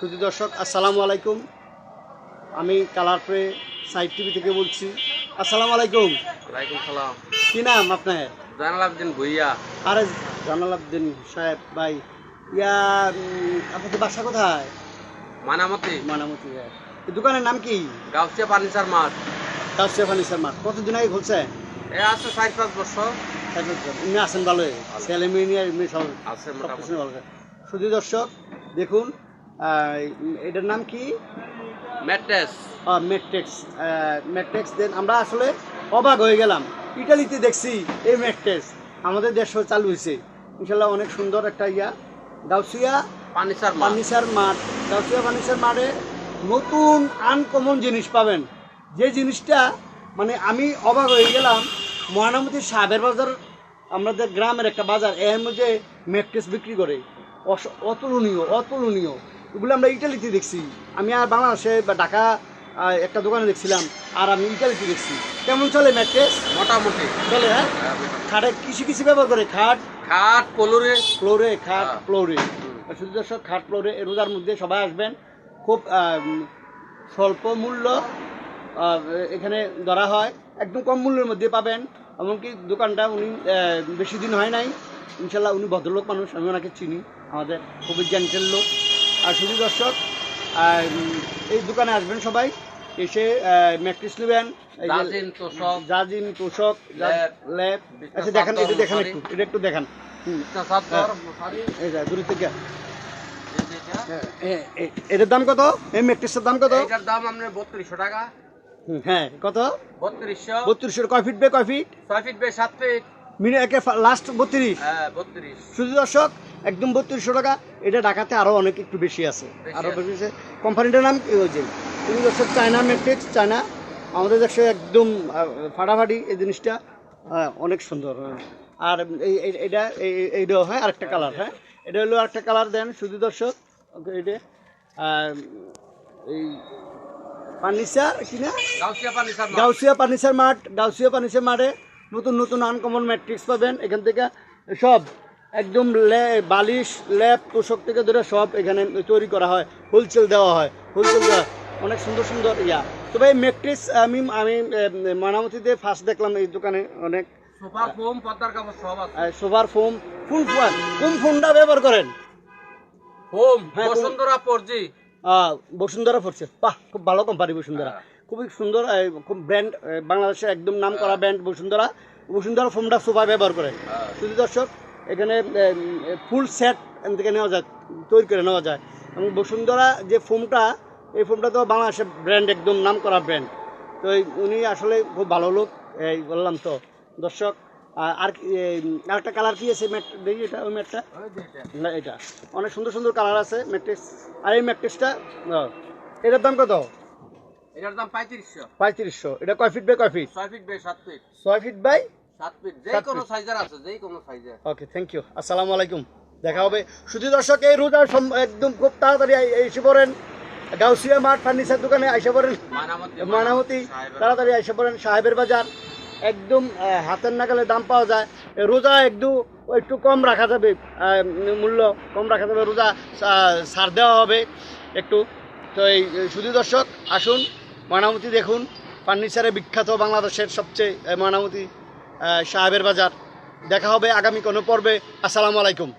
শুধু দর্শক আসসালামু আলাইকুম। আমি কালারপ্রে সাইড টিভি থেকে বলছি আসসালামু আলাইকুম। ওয়ালাইকুম সালাম। কি নাম আপনার? জানাল আবদিন ভুইয়া। আরে জানালাবদিন সাহেব ভাই। ইয়া আপনাদের বাসা কোথায়? মানামতি। মানামতি এই দোকানের নাম কি? গাউসিয়া ফার্নিচার মাঠ কাউসিয়া ফার্নিচার মার্ট। কতদিন আগে খুলছে এ আছে চার পাঁচ বছর। এমনি আছেন ভালোই। ছেলে মেয়ে নিয়ে সব আছে ভালো। শুধু দর্শক দেখুন এটার নাম কি? ম্যাট্রেস। মেট্রিক্স মেট্রিক্স দেন। আমরা আসলে অবাক হয়ে গেলাম। ইটালিতে দেখছি এই মেট্রিক্স আমাদের দেশেও চালু হয়েছে। ইনশাল্লাহ অনেক সুন্দর একটা ইয়া। গাউসিয়া ফার্নিচার ফার্নিচার মাঠ। গাউসিয়া ফার্নিচার মাঠে নতুন আনকমন জিনিস পাবেন। যে জিনিসটা মানে আমি অবাক হয়ে গেলাম। মহানামতি সাহেবের বাজার আমাদের গ্রামের একটা বাজার। এর মধ্যে ম্যাট্রেস বিক্রি করে। অতুলনীয় অতুলনীয়। এগুলো আমরা ইটালিতে দেখছি। আমি আর বাংলাদেশে বা ঢাকা একটা দোকানে দেখছিলাম আর আমি ইটালিতে দেখছি। কেমন চলে ম্যাট্রেস মোটামুটি। চলে হ্যাঁ? খাটে কিছু কিছু ব্যবহার করে খাট? খাট পলুরে ফ্লোরে খাট হ্যাঁ। ফ্লোরে। শুধু দর্শক খাট ফ্লোরে রোজার মধ্যে সবাই আসবেন। খুব স্বল্প মূল্য এখানে ধরা হয়। একদম কম মূল্যের মধ্যে পাবেন। এমনকি দোকানটা উনি বেশি দিন হয় নাই। ইনশাল্লাহ উনি ভদ্রলোক মানুষ আমি ওনাকে চিনি। আমাদের খুবই জেন্টেল লোক। শুধু দর্শক এই দোকানে আসবেন সবাই। এসে ম্যাট্রিক্স নেবেন। জাজিম, তোষক, বিছনা আচ্ছা দেখেন এটা দেখেন। একটু এটা একটু দেখান। হুম। বিছনা চাদর, মশারি, এই যা দূরের থেকে। এই যে এটা। এ- এ- এটার দাম কত? এই ম্যাট্রিক্সের দাম কত? এইটার দাম আপনার বত্রিশশো টাকা। হ্যাঁ কত? বত্রিশশো। বত্রিশশো কয় ফিট বে কয় ফিট? ছয় ফিট বাই সাত ফিট। একে লাস্ট বত্রিশ। হ্যাঁ বত্রিশ। শুধু দর্শক একদম বত্রিশশো টাকা। এটা ঢাকাতে আরও অনেক একটু বেশি আছে। আরও বেশি আছে। কোম্পানিটার নাম কি হয়েছে শুধু দর্শক চায়না ম্যাট্রিক্স চায়না। আমাদের দেশে একদম ফাটাফাটি এই জিনিসটা অনেক সুন্দর। আর এই এটা এই- এইটা হয় আরেকটা কালার হ্যাঁ? এটা হলো আরেকটা কালার দেন শুধু দর্শক। এটা এই ফার্নিচার কি না? গাউসিয়া ফার্নিচার মাঠ। গাউসিয়া ফার্নিচার মাঠ গাউসিয়া ফার্নিচার মাঠে নতুন নতুন আনকমন ম্যাট্রিক্স পাবেন। এখান থেকে সব একদম বালিশ ল্যাপ তোষক থেকে ধরে সব এখানে তৈরি করা হয় হোলসেল দেওয়া হয় হোলসেল দেওয়া অনেক সুন্দর সুন্দর ইয়া। তবে এই ম্যাট্রিক্স আমি আমি মানামতিতে ফার্স্ট দেখলাম এই দোকানে অনেক। সোফা ফোম পদ্মার কাপড় সব আছে। সোভার ফোম কোন ফোন কোন ফোনটা ব্যবহার করেন? ফোম হ্যাঁ, বসুন্ধরা বসুন্ধরা পড়ছে বাহ খুব ভালো কোম্পানি বসুন্ধরা। খুবই সুন্দর খুব ব্র্যান্ড বাংলাদেশে একদম নাম করা ব্র্যান্ড বসুন্ধরা। বসুন্ধরা ফোমটা সোফা ব্যবহার করে। শুধু দর্শক এখানে ফুল সেট থেকে নেওয়া যায় তৈরি করে নেওয়া যায়। এবং বসুন্ধরা যে ফোমটা এই ফোমটা তো বাংলাদেশের ব্র্যান্ড একদম নাম করা ব্র্যান্ড তো উনি আসলে খুব ভালো লোক এই বললাম তো দর্শক। আর আরেকটা কালার কি আছে? ম্যাট দেখি এটা ওই ম্যাটটা। না এটা। অনেক সুন্দর সুন্দর কালার আছে ম্যাট্রিক্স আর এই ম্যাট্রিক্সটা এটার দাম কত? এটার দাম পঁয়ত্রিশশো। পঁয়ত্রিশশো। এটা কয় ফিট বাই কয় ফিট ছয় ফিট বাই সাত ফিট ছয় ফিট বাই সাত ফিট যে সাত কোনো feet। সাইজের আছে যে কোনো সাইজের ওকে থ্যাংক ইউ আসসালামু আলাইকুম দেখা হবে। শুধু দর্শক এই রোজার একদম খুব তাড়াতাড়ি আই- এসে পড়েন। গাউসিয়া মাঠ ফার্নিচার দোকানে পড়েন। মানামতি মানামতি তাড়াতাড়ি পড়েন। সাহেবের বাজার একদম হাতের নাগালে দাম পাওয়া যায়। রোজা একটু একটু কম রাখা যাবে মূল্য কম রাখা যাবে। রোজা ছাড় দেওয়া হবে একটু। তো এই শুধু দর্শক আসুন। মানামতি দেখুন। ফার্নিচারে বিখ্যাত বাংলাদেশের সবচেয়ে আহ, সাহেবের বাজার। দেখা হবে আগামী কোনো পর্বে। আসসালামু আলাইকুম।